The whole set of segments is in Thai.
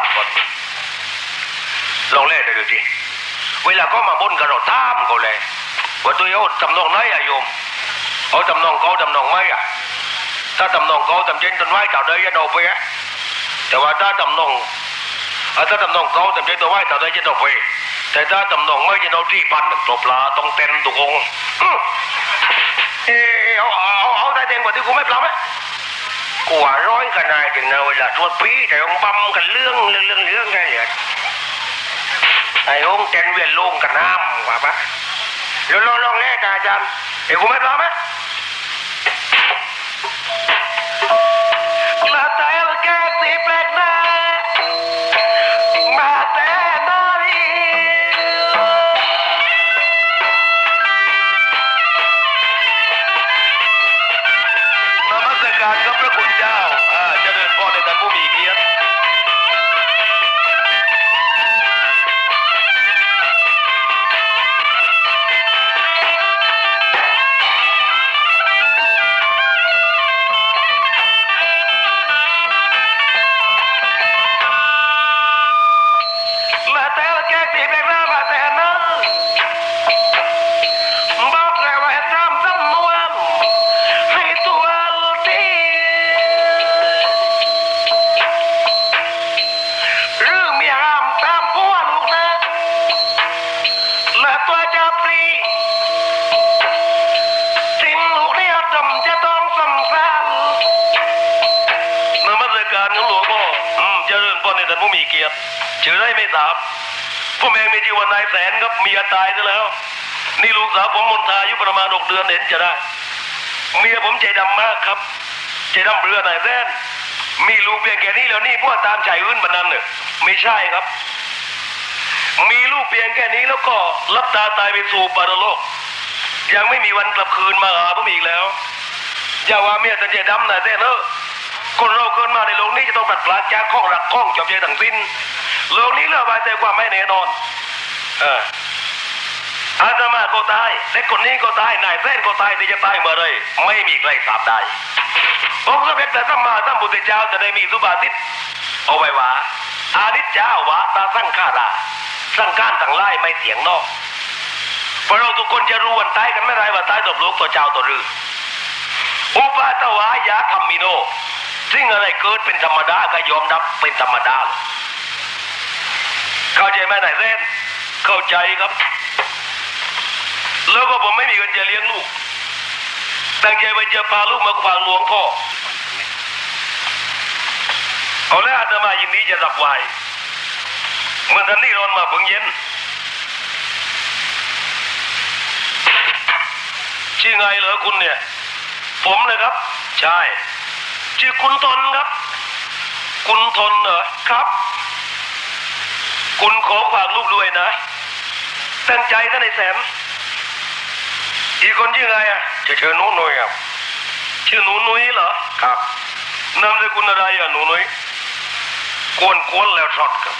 ดก่อนลองเล่นดูดิเวลาก็มาบนกันเราตามเขาเลยว่าตัวเอาจำนองไหนอะโยม เอาจำนองเขาจำนองไม่อะถ้าจำนองเขาจำเช่นต้นไม้เต่าเดยจะดอกไปอะแต่ว่าถ้าจำนองถ้าจำนองเขาจำเช่นต้นไม้เต่าเดยจะดอกไปแต่ถ้าจำนองไม่จะเอาที่ปันตัวปลาต้องเต็มตุกองค์อื้อเออเอาเอาเอาเอาได้เต็มกว่าที่กูไม่ปลาไหม กว่าร้อยกันนายถึงนะเวลาทั่วปีแต่องบำกันเรื่องเรื่องเรื่องเรื่องได้เลยไอ้องเจนเวียนลงกันน้ำกว่าปะลองลองลองแรกอาจารย์เอ้กูไม่พร้อมไหม รติชื่อได้ไม่ทราบผมเองมีชื่อว่านายแสนครับเมียตายซะแล้ว นี่ลูกสาวผมมนทาอายุประมาณหกเดือนเห็นจะได้ เมียผมใจดำมากครับ ใจดำเรือไหนแซนมีลูกเพียงแค่นี้แล้วนี่พวกตามใจอื่นบันนั้นเนี่ยไม่ใช่ครับ มีลูกเพียงแค่นี้แล้วก็รับตาตายไปสู่ปารโลก ยังไม่มีวันกลับคืนมาหาผมอีกแล้วอย่าว่าเมียแต่ใจดำนะแซนเออคนเราเกิดมาในโลกนี้จะต้องปลัดปลาจากข้องรักข้องจอบใจทั้งสิ้น โลกนี้เรื่องบายใจควาไม่แน่นอน เอออาตมาก็ตายเด็กคนนี้ก็ตายนายเส้นก็ตายที่จะตายเมื่อไรไม่มีใครทราบได้องค์สมเด็จพระสัมมาสัมพุทธเจ้าจะได้มีสุบาทิตเอาไว้ว่าอานิจจาวะตาสังขาราสังการต่างไล่ไม่เสียงนอกพราะเราทุกคนจะรู้วันตายกันไม่ไรว่าตายตบโลกตัวเจ้าตัวรืออุปาตวายาธรรมิโนสิ่งอะไรเกิดเป็นธรรมดาก็ยอมรับเป็นธรรมดา เข้าใจไหมนเส้นเข้าใจครับ แล้วก็ผมไม่มีเงินจะเลี้ยงลูกตั้งใจไปจะพาลูกมาฟังหลวงพ่อเอาแล้วอาตมายินดีจะรับไหวเมื่อท่านนี่รอนมาเพิ่งเย็นชื่อไงเหรอคุณเนี่ย ผมเลยครับ ใช่ ชื่อคุณทนครับ คุณทนเหรอครับ คุณขอฝากลูกด้วยนะ ตั้งใจท่านไอ้แสม อีกคนชื่ออะไรอะจะเชิญหนูนุ้ยครับ ชื่อหนูนุ้ยเหรอ ครับนามสกุลอะไรอะหนูนุ้ยกวนกวนแล้วสดครับ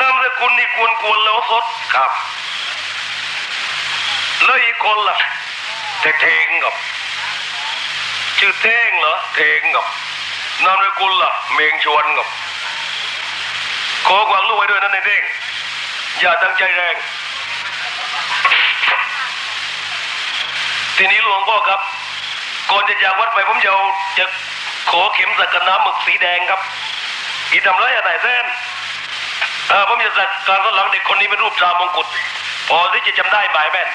นามสกุลนี่กวนกวนแล้วสดครับ แล้วอีกคนล่ะเทเทงครับ ชื่อเท่งเหรอ เทงครับนามสกุลล่ะ เมงชวนครับ ขอความรู้ไว้ด้วยนะในเท่งอย่าตั้งใจแรง ทีนี้หลวงพ่อครับ ก่อนจะจากวัดไปผมจะเอาจะขอเข็มสักกน้ำหมึกสีแดงครับ อีทำไรอะไรแซนเออผมจะสักการสหลังเด็กคนนี้เป็นรูปตรามงกุฎพอที่จะจำได้หมายแม่น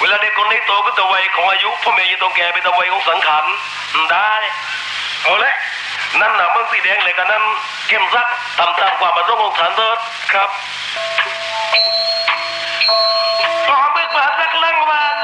เวลาเด็กคนนี้โตก็ตะวัยของอายุพ่อแม่ยังต้องแก่เป็นตะวัยของสังขารได้ เอาละ นั่นน่ะมึงสีแดงเลยกันนั้นเข้มซักตามตามความประสงค์ของฐานเถิดครับขอบึกมาสักลังวัน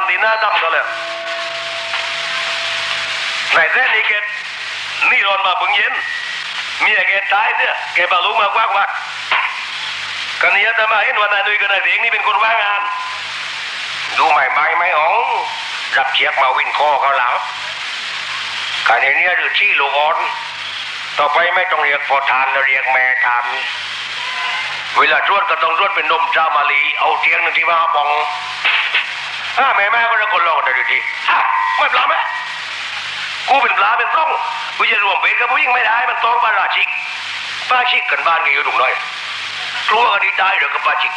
แล้วนายแท้นี่แกนี่ร้อนมาเพิ่งเย็นเมียแกตายเนี่ยแกบาลูกมากว้างวักกันนี้จะมาเห็นว่านายนุยกันายเสียงนี่เป็นคนว่างงาน ดูใหม่ใหม่ไม่อ๋องรับเชียกมาวินคอเขาแล้วการนี้หรือที่ลูกอ่อนต่อไปไม่ต้องเรียกพอทานแล้วเรียกแม่ทานเวลารวดก็ต้องรวดเป็นนมจามาลี เอาเทียงหนึ่งที่มาปอง อ่าแม่แม่ก็จะคนลองแต่ดูทีอะไม่ปลาไหมกูเป็นปลาเป็นต้องกูจะรวมเป็นกับผู้หญิงไม่ได้ มันต้องปลาราชิกปลาชิกกันบ้านกันอยู่ตรงน้อยกลัวกันดีตายเดี๋ยวกับปลาชิก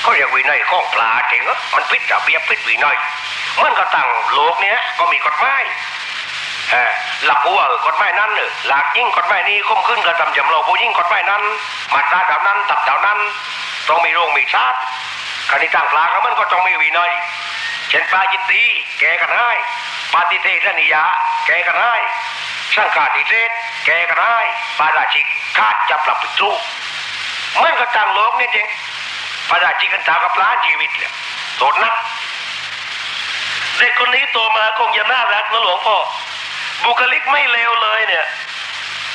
เขาเรียกวินัยข้องปลาจริงเหรอมันพิษระเบียบพิษวินัยมันก็ตั้งโลกเนี้ยก็มีกฎหมายเออหลักหัวกฎหมายนั้นเนอะหลักยิ่งกฎหมายนี้คุ้มขึ้นกับตำจำเราผู้ยิ่งกฎหมายนั้น มาตราแถวนั้นตับแถวนั้น ต้องมีโรงมีชาติ คณิตั้งปลาก็มันก็ต้องมีวินัยเช่นปลาจิตตีแกกันให้ปาติเทสนิยาแกกันให้สังกาติเทศแกกันให้ปาราชิกคาดจะปรับปิดรูเหมันก็ตั้งโลกนี่จริงปาราชิกกันตากับล้านชีวิตเลยโสดนักเด็กคนนี้โตมาคงจะน่ารักนะหลวงพ่อบุคลิกไม่เลวเลยเนี่ย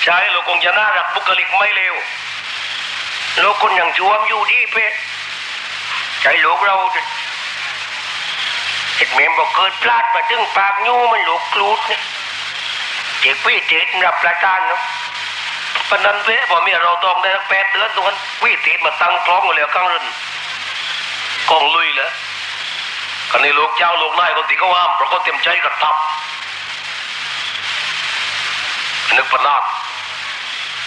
ใช่เราคงจะน่ารักบุคลิกไม่เลวเราคนอย่างชวมอยู่ดีเพชร ใจลูกเราจะเห็ดเมมบอกเกิดพลาดมาดึงปากยูมันหลูกกรูดเนี่ยเจ็กพี่เจ็ดรับประทานเนาะปนันเพ่บอกเมียเราต้องได้แปดเดือนตรงนั้นวิเทศมาตั้งท้องอยู่แล้วกลางรืนกองลุยแล้วกันนี้ลูกเจ้าลูกนายคนที่เขาห้ามเพราะเขาเต็มใจกับทับนึกประหลาด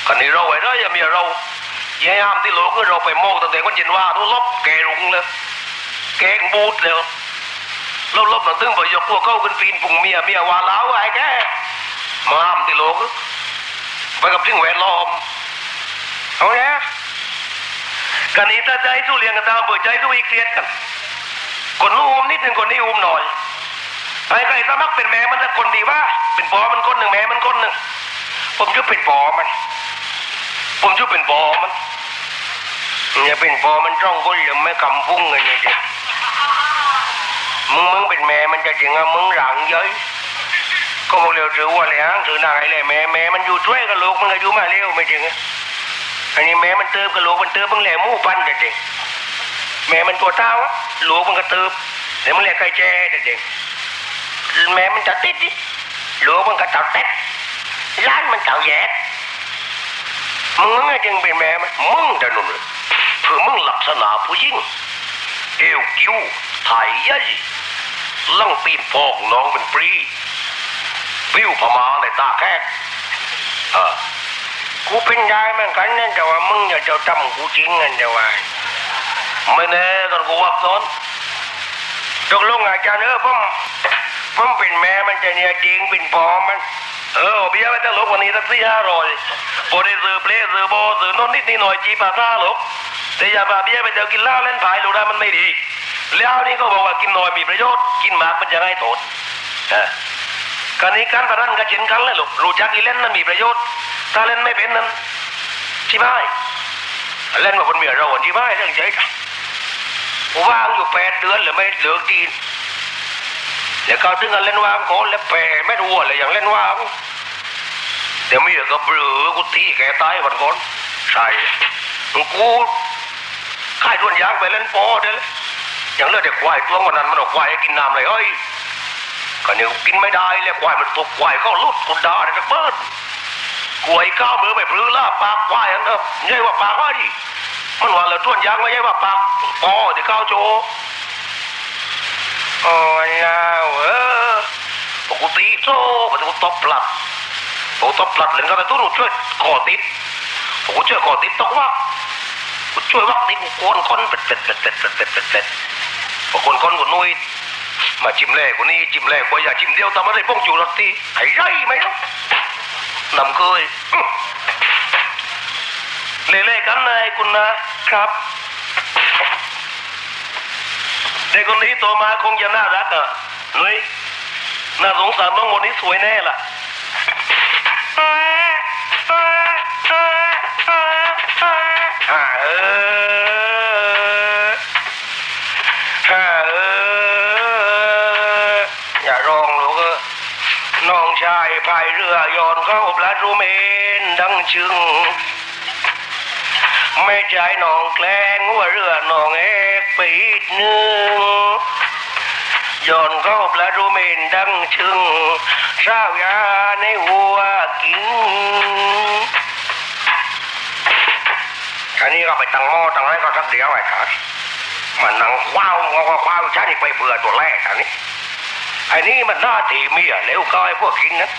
กันนี้เราไว้ได้ยังมีเรา แย่ห้ามที่โลกเราไปโมกตั้งแต่คนเย็นว่านู้ลบแกรุงเลยแกงบูดเลยลบลบหนังตึงไปยกพวกเข้าขึ้นปีนปุ่งเมียเมียว่าล้าวไอ้แกมาห้ามที่โลกไปกับสิ่งแหวดล้อมเอาเนี้ยกันนี้ถ้าใจสู้เรียงกันตามเปิดใจสู้อีกเครียดกันคนนู้นอมนิดหนึ่งคนนี้อุ้มหน่อยไอ้ใครสมัครเป็นแม่มันจะคนดีว่าเป็นปอมันคนหนึ่งแม่มันคนหนึ่งผมจะเป็นปอมัน ผมจะเป็นปอมันอย่าเป็นปอมันจ้องคนเหลือไม่กำพุ่งเลยเนี่ยเด็กมึงมึงเป็นแม่มันจะจริงอะมึงหลังเย้ยก็บอกเร็วถือว่าเลยฮะถือนางไอ้เลยแม่แม่มันอยู่ช่วยกับลูกมึงอายุมาเร็วไม่จริงอะอันนี้แม่มันเติมกับลูกมันเติมมึงแหลมู่ปั้นจริงแม่มันตัวเท้าอะลูกมันก็เติมเดี๋ยวมึงแหล่ไก่แจ้จริงแม่มันจะติดดิลูกมันก็ตัดเต็ดร้านมันเต่าแย่ มึงจึงเป็นแม่ไหมมึงเดินนุ่นเลยคือมึงลักษณะผู้หญิงเอวกิ้วถ่ายยัยลังปีนฟอกน้องเป็นปรีวิวพม่าในตาแคกเออกูเป็นยายเหมือนกันนั่นแต่ว่ามึงอย่าจะจำกูจริงนั่นแต่ว่าไม่แน่ตอนกูวักซ้อนตกลงอาจารย์เออผมผมเป็นแม่มันจะเนี่ยจริงเป็นพอมัน เออเบี้ยไปจะลบวันนี้สักสี่ห้าร้อยพอได้ซื้อเพลสซื้อโบซื้อนนนิดนิดหน่อยจีปาซ่าหรอกแต่อย่าพาเบี้ยไปเจอกินเหล้าเล่นไพ่ลูกได้มันไม่ดีเหล้านี่ก็บอกว่ากินน้อยมีประโยชน์กินมากมันจะให้โทษเออการนี้การพนันก็เช่นกันเลยลูกรู้จักอีเล่นนั้นมีประโยชน์ ถ้าเล่นไม่เป็นนั้นชิบหายเล่นมาคนเมียเราคนชิบหายเรื่องใจกันว่างอยู่แปดเดือนหรือไม่เหลือกิน เดี๋ยวเขาถึงกันเล่นวางโคนแล้วแปรไม่รู้อะไรอย่างเล่นวางเดี๋ยวไมีเด็กก็เบลอกูตีแกตายวันก่อนใช่กูค่ายทวนยางไปเล่นโปเด้เลยอย่างเลือดเด็กควายตัววันนั้นมันเอาควายกินน้ำเลยเฮ้ยก็เนี่ยกินไม่ได้เลยควายมันตกควายก็ลุดคนด่าเลยจะเปิ้ลกวยก้าวมือไปพลื้อล่าปากควายอันเนอะใช่ว่าปากว่าดิมันว่าเราทวนยางไม่ใช่ว่าปากปอที่ก้าวโจ โอ้ยเอาเออปกติโซ่ปกติตบปลัดปกตบปลัดเลยก็ไปตู้ช่วยก่อติดผมช่วยก่อติดตกว่ากูช่วยวักติดกูโกนคนเป็ดเป็ดเป็ดเป็ดเป็ดเป็ดเป็ดเป็ดพอคนคนกูนุ้ยมาจิ้มแรกกูนี่จิ้มแรกกูอย่าจิ้มเดียวทำอะไรป้องจูรตีไอ้ไรไหมล่ะนำเคยเล่ๆกันเลยคุณนะครับ ด็กคนนี้โตมาคงจะน่ารักอะเฮ้ยน่าสงสารน้องคนนี้สวยแน่ล่ะฮ่าเออฮ่าเอออย่าร้องลูกเอกน้องชายพายเรือยอนเข้าปลารูเมนดังชึง ไม่ใจน้องแกล้งว่าเรือน้องเอกไปอีกหนึ่งโยนเข้าพระรุเมนดังชึงเศร้ายาในหัวกินอันนี้ก็ไปตั้งหม้อตั้งไรก็สักเดียวไอ้ขามันนั่งคว้าวงอคว้าวฉันไปเบื่อตัวแรกอันนี้ไอ้นี่มันหน้าตีเมียเร็วก็ไอ้พวกกินนั้น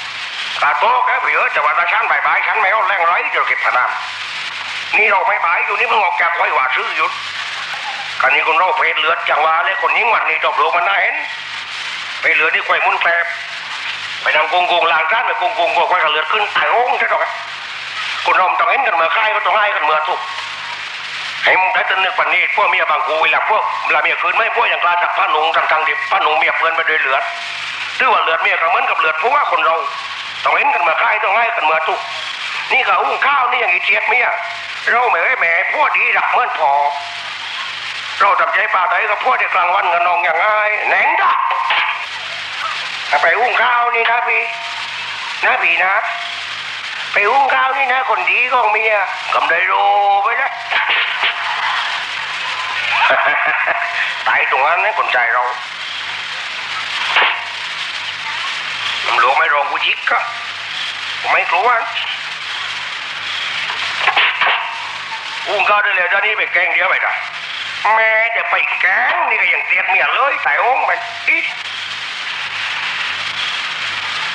กาโต้แกเผื่อแต่ว่าถ้าฉันบายบายฉันไม่เอาแรงไรจะเก็บพนัน นี่เราไม่บายอยู่นี่มึงออกแกไว้ว่าซื้อหยุดกันนี้คนเราเพลเลือจังหวะเลยคนยิงวันนี้จบโลมันน่าเห็นไปเหลือนี่ควายมุนแกลบไปนั่งกงกงลางร้านไปกงกงก็ควายกับเหลือขึ้นตายโอ้งใช่ไหมคนเราต้องเห็นกันเมื่อใครก็ต้องให้กันเมื่อทุกให้มึงได้ตึนึกปันนี้พวกเมียบางกูเวลาพวกเวลาเมียคืนไม่พวกอย่างกลาจากป้าหนุ่งทางทางดิบป้าหนุ่งเมียเพื่อนไปด้วยเหลือดหรือว่าเหลือดเมียก็เหมือนกับเหลือดเพราะว่าคนเราต้องเห็นกันเมาค่ายต้องให้กันเมาทุกนี่ก็อุ้งข้าวนี่อย่างอีเทียดเมีย เราแหม่แหม่พวกดีรักเมือนพอ เราทำใจป่าไดกับพวกเด็กลางวันกันนองอย่างง่ายแหนงดักไปอุ้งข้าวนี่นะพี่นะพี่นะ ไปอุ้งข้าวนี่นะ คนดีของเมียกำไดโรไปนะตายตรงนั้นนะคนใจเราตำรวจไม่รองกูยิกก็ไม่กลัว อุ้งก็ได้เลยเจ้านี้ไปแกงเดียวไปจ้ะแม่จะไปแกงนี่ก็ยังเตียดเมียเลยแต่โอ้งมันอี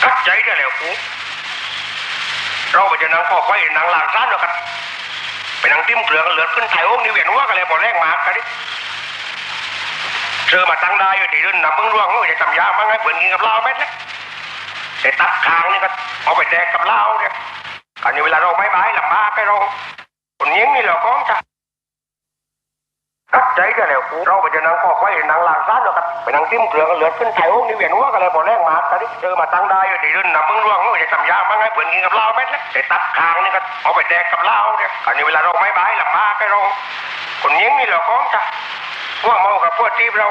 กัดใจได้แล้วกูเราไปจะนั่งข้อควายนั่งหลางซ่านแล้วกันไปนั่งติ้มเกลือกันเหลือขึ้นไถ่โอ้งนี่เวียนหัวกันเลยบอกแรงมากันดิเชื่อมาตั้งได้อยู่ที่รุ่นนับเพิ่งร่วงก็จะทำยามั้งให้เพื่อนกินกับเหล้าเม็ดนะแต่ตัดคางนี่ก็เอาไปแดกกับเหล้าเนี่ยอันนี้เวลาเราไม่บายลำบากให้เรา คนยิงนี่เราก้องจ้ะตัดใจกันแล้วกูเราไปจะนั่งข้อควายนั่งลางซ่านแล้วกันไปนั่งติ้มเกลือกันเหลือขึ้นไถ่โอ้งนี่เวียนหัวกันเลยบอแรงมากกันดิเชื่อมาตั้งได้อยู่ที่รุ่นนับเพิ่งร่วงก็จะทำยามั้งให้เพื่อกินกับเหล้าเม็ดนะแต่ตัดคางนี่ก็เอาไปแดกกับเหล้าเนี่ยอันนี้เวลาเราไม่บายลำบากให้เราคนยิงนี่เราก้องจ้ะพวกเมากับพวกที่เรา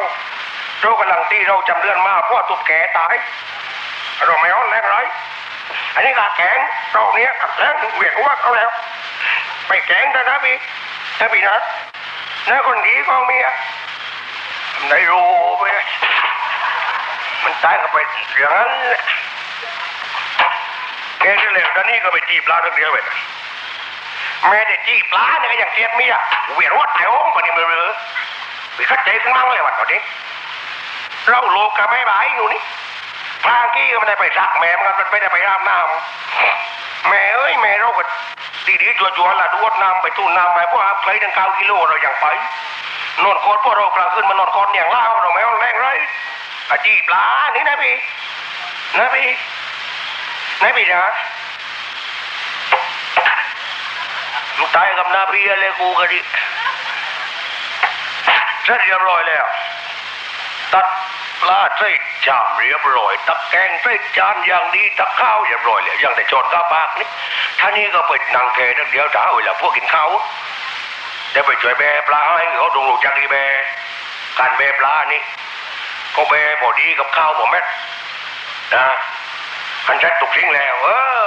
เรากำลังที่เราจำเรื่องมาพวกตุบแก่ตายเราไม่อ้อนแรงไรอันนี้กาแข็งเราเนี้ยกับแรงเวียนหัวเขาแล้ว ไปแข็งนะนนะพี่นะพี่นะนะคนดีก็เมียได้รู้ไปมันตายก็ไปอย่างนั้นแกจะเหลวตอนนี้ก็ไปจีบปลาทั้งเดียวไปแม่ได้จีบปลาเนี่ยก็ยังเกลียดเมียเวียนหัวตายโอ้งปนนี้มือเลยไปเข้าใจกันมั่งเลยวันก่อนนี้เราโลกกับไม่บายอยู่นี่พางกี้ก็ไม่ได้ไปซักแม่มันก็ไม่ได้ไปอาบน้ำแม่เอ้ยแม่เราก็ ดีดีจัวจัวๆละดวดน้ำไปตู้น้ำไปพวกอาไปตั้งเก้ากิโลเราอย่างไปนอนโคตรพวกเรากลางคืนมานอนโคตรอย่างเล่าเราไม่เอาแรงเลยอาจีปลานี่นะพี่นะพี่นะพี่นะลูกตายกับนาพี่อะไรกูก็ดิเสร็จเรียบร้อยแล้ว ตัดปลาใส่จามเรียบร้อย ตักแกงใส่จานอย่างดีตักข้าวเรียบร้อยแล้วอย่างแต่จอนข้าวปากนี่ ท่านี้ก็ไปนั่งแกนักเดียวถ้าเวลาพวกกินข้าวได้ไปช่วยแบปลาให้เขาดงลูกจักรีแบการแบปลานี่ก็แบพอดีกับข้าวผมแม่นะอันชัดตกทิ้งแล้ว เออ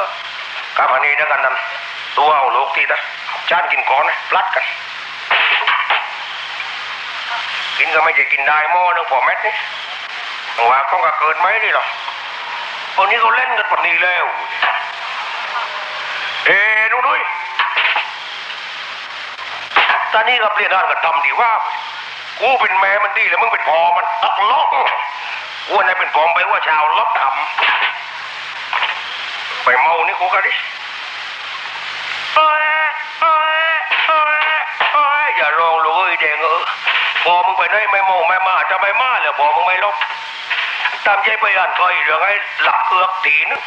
กับอันนี้นะกันนั้นตัวเอาลูกที่นะจานกินก่อนนะพลัดกัน กินก็ไม่จะกินได้หม้อนึงพอแม็ดนี่ว่าต้องก็เกินไหมนี่หรอวันนี้เขาเล่นกันปนนี้แล้ว อ้นุ่นุ้ยตอนนี้ก็เปลี่ยนด้านกันทำดีว่า กูเป็นแม่มันดีแล้วมึงเป็นพอมันตักล็อกกูนายเป็นปอมไปว่าชาวล็อกทำไปเมานี่กูก็ดิเอ้ยเอ้ยเอ้ยเอ้ยอย่าร้องเลยเด็กเออพอมึงไปได้ไม่โมงไม่มาจะไม่มาเลยพอมึงไม่ลบตามใจไปอ่านคอยเรื่องไอ้หลักเอือกตีนึง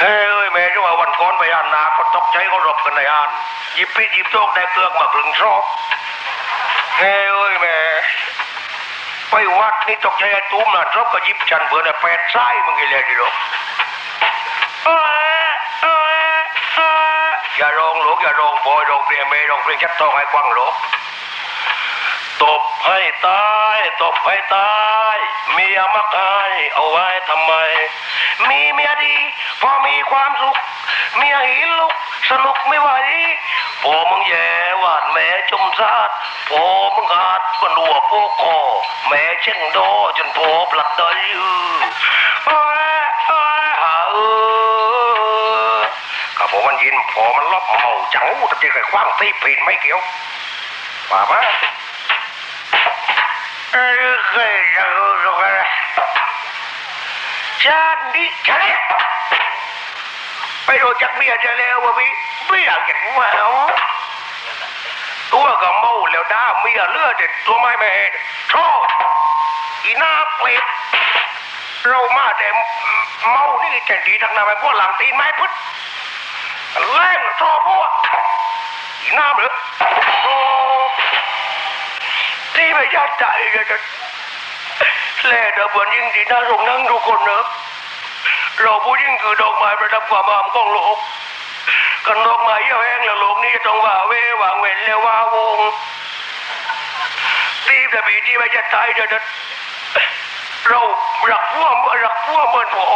เฮ้ยแม่ที่ว่าวันก่อนไปอ่านนาก็ตกใจเขารบกันในอ่านยิบพิษหยิบโชคได้เกลือกมาครึ่งชอบเฮ้ยแม่ไปวัดนี่ตกใจไอ้ตุ้มน่ะรบก็ยิบจันเบื่อน่ะแปดไส้มึงกี่เลยดิลูกอยเอ้ยเอ้ยอย่าร้องลูกอย่าร้องบอยร้องเพลงเมย์ร้องเพลงชัดทองให้กว้างลูกตบให้ตายตบให้ตายเมียมักอายเอาไว้ทำไม มีเมียดี พอมีความสุข เมียหินลุก สนุกไม่ไหวพอมึงแย่หวานแม่จมซาดพอมึงอาจมันหัวโปกคอแม่เช่งโดจนพอปลัดได้อือโอ้ยอ้หาเออกับผมมันยินพอมันลบเมาจังตะกี้ไอ้คว้างตีปีนไม่เกี่ยวป่ามาเออเคยจะรู้สึกอะไร ชาตินี้ชาติไปรู้จักเมียจะแล้ววะพี่ไม่อยากเห็นว่าเอาตัวก็เมาแล้วด่าเมียเลือดเด็ดตัวไม่แม่ชอบอีหน้าเปรตเรามาแต่เมานี่แต่ดีทางนั้นไปพวกหลังตีนไม้พุทธแรงชอบพวกอีหน้าเหรอโอ้ที่ไม่ยากใจกัน แล่เดบวนยิ่งดีน่ารงนั่งทุกคนเนอะเราผู้ยิ่งคือดอกไม้ประดับความงามของโลกกันดอกไม้เหี่ยวแห้งแล้วโลกนี้จะต้องว่าเววางเวนแล้วว่าวงตีบแต่ปีที่ไม่จะตายเด็ดเราหลักพวกหลักพวกเหมือนพอ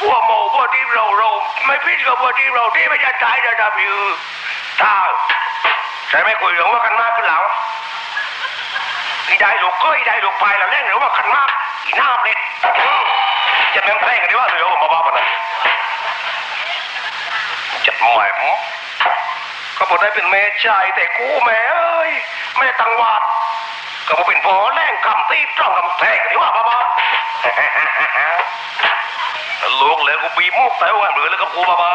พวกเมาพวกที่เราเรา ไม่พิจกับพวกที่เราที่ไม่จะตายเด็ดดับอยู่ตาใช่ไหมคุยเรื่องว่ากันมากขึ้นแล้ว อีได้ลูกก็อีได้ลูกไปแล้วแรงหรือว่ากันมากอีหน้าเปรตจะแม่งแพร่กันดีว่าเหรือว่ามาบ้าปะนะจัดหมายมก็บอกได้เป็นแม่ชายแต่กูแม่เอ้ยแม่ตังวาดก็บอกเป็นพ่อแรงคำตีจ้องคำแทงกันดีว่าบ้าบ้าลูกเลยกูบีมุกแต่ว่าเหลือแล้วก็กูบ้าบ้า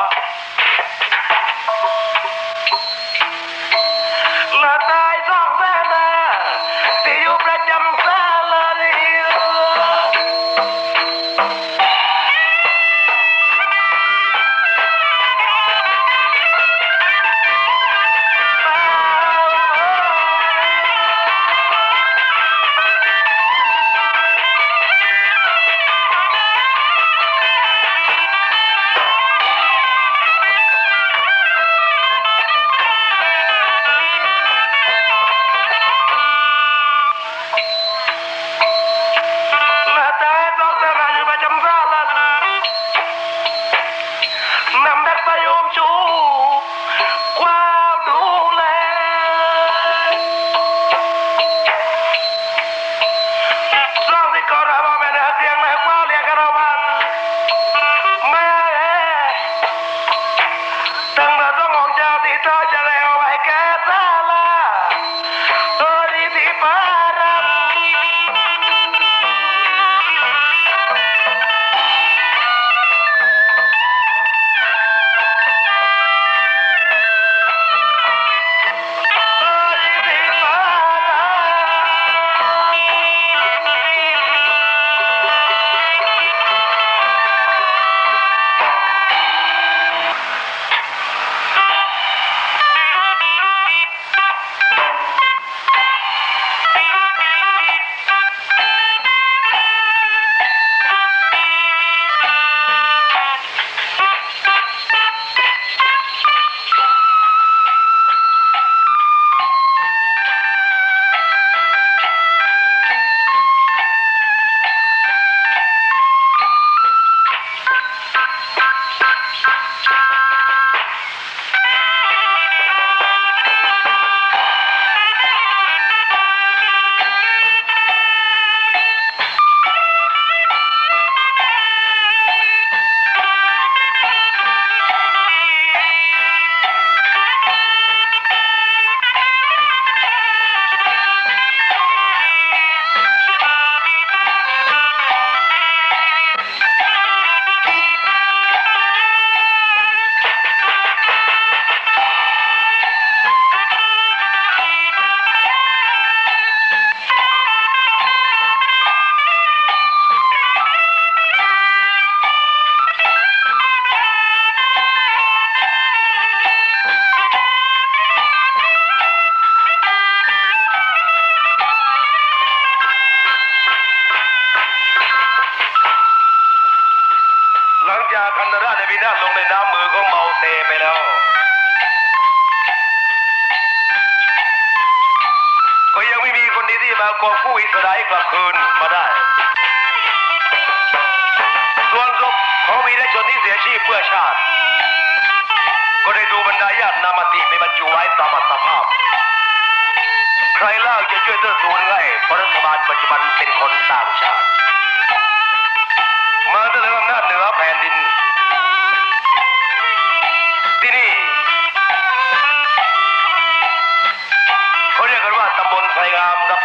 สายงามกับ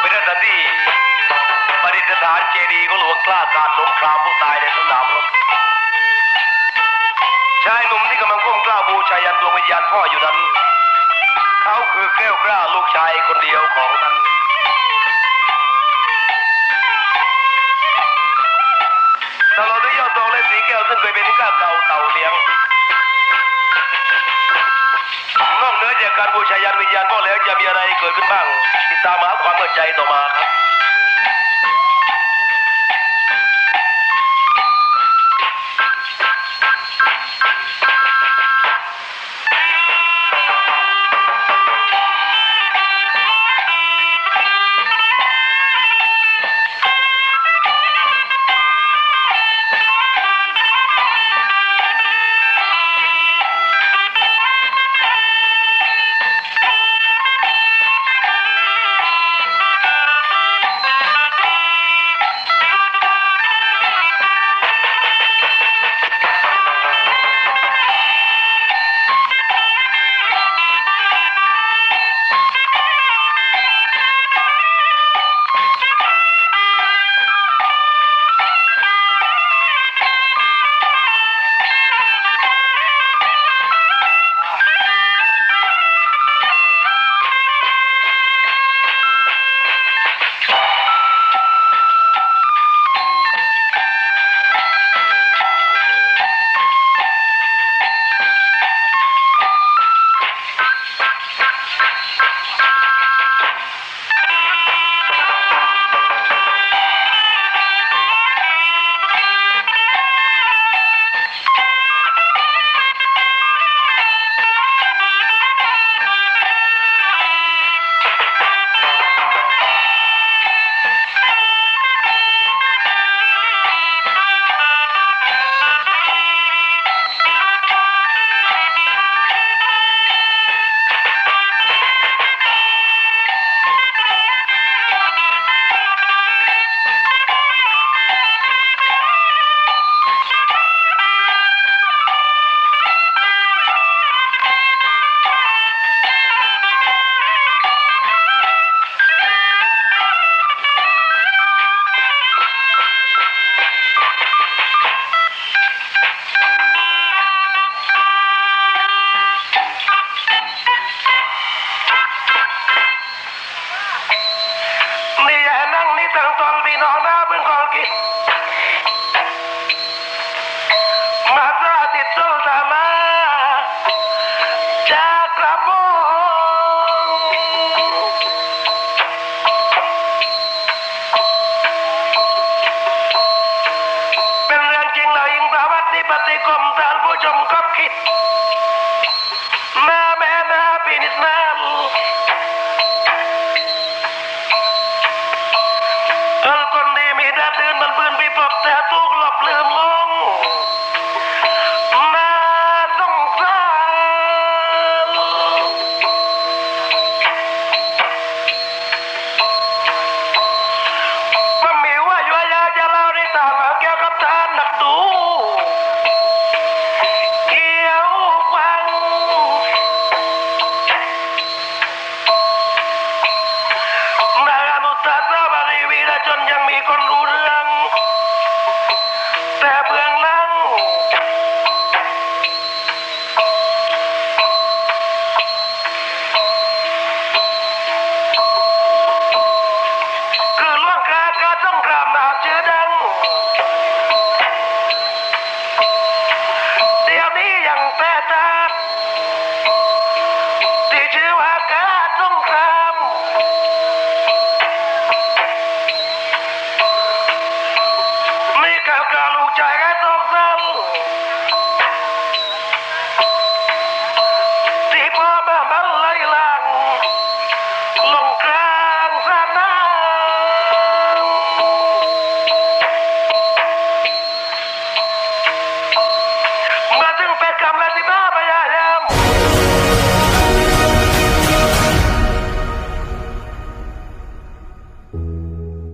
เป็นสถานที่ปฏิสถานเจดีย์ขหลวงกล้าการสงครามผู้ตายในสนามรบชายหนุ่มที่กำลังก้มกล้าบูชายันดวงวิญญาณพ่ออยู่นั้น เขาคือแก้วกล้าลูกชายคนเดียวของท่านตลอดระยะตอนและสีแก้วซึ่งเคยเป็นข้าเก่าเต่าเลี้ยง ยานวิญญาณก็อแล้วจะมีอะไรเกิดขึ้นบ้าง ติดตามมาความเมตใจต่อมาครับ